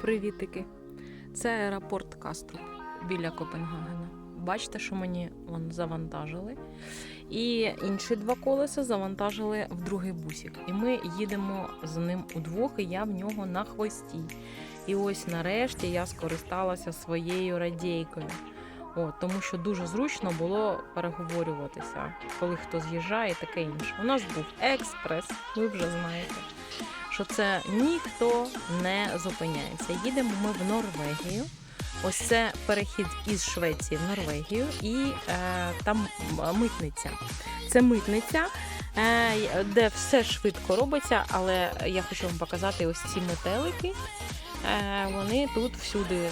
Привітики. Це аеропорт Каструб біля Копенгагена. Бачите, що мені вон завантажили. І інші два колеса завантажили в другий бусик. І ми їдемо з ним удвох, і я в нього на хвості. І ось нарешті я скористалася своєю радійкою. О, тому що дуже зручно було переговорюватися, коли хто з'їжджає, і таке інше. У нас був експрес, ви вже знаєте, що це ніхто не зупиняється. Їдемо ми в Норвегію. Ось це перехід із Швеції в Норвегію, і е, там митниця. Це митниця, е, де все швидко робиться, але я хочу вам показати ось ці метелики. Е, вони тут всюди.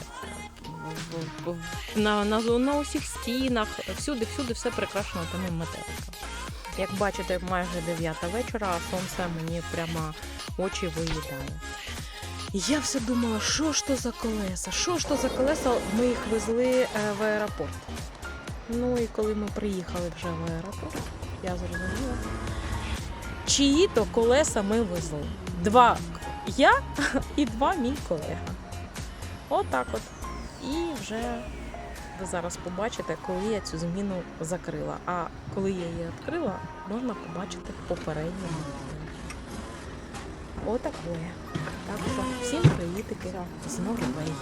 в- На, на, на усіх стінах, всюди, всюди все прикрашено тими метеликами. Як бачите, майже 9 вечора, а сонце мені прямо очі виїдає. Я все думала, що ж то за колеса? Що ж то за колеса? Ми їх везли е, в аеропорт. Ну і коли ми приїхали вже в аеропорт, я зрозуміла, чиї то колеса ми везли. Два я і два мій колега. Отак от. І вже ви зараз побачите, коли я цю зміну закрила. А коли я її відкрила, можна побачити попереднє відео. Отакое. Так що всім привітики з Норвегії.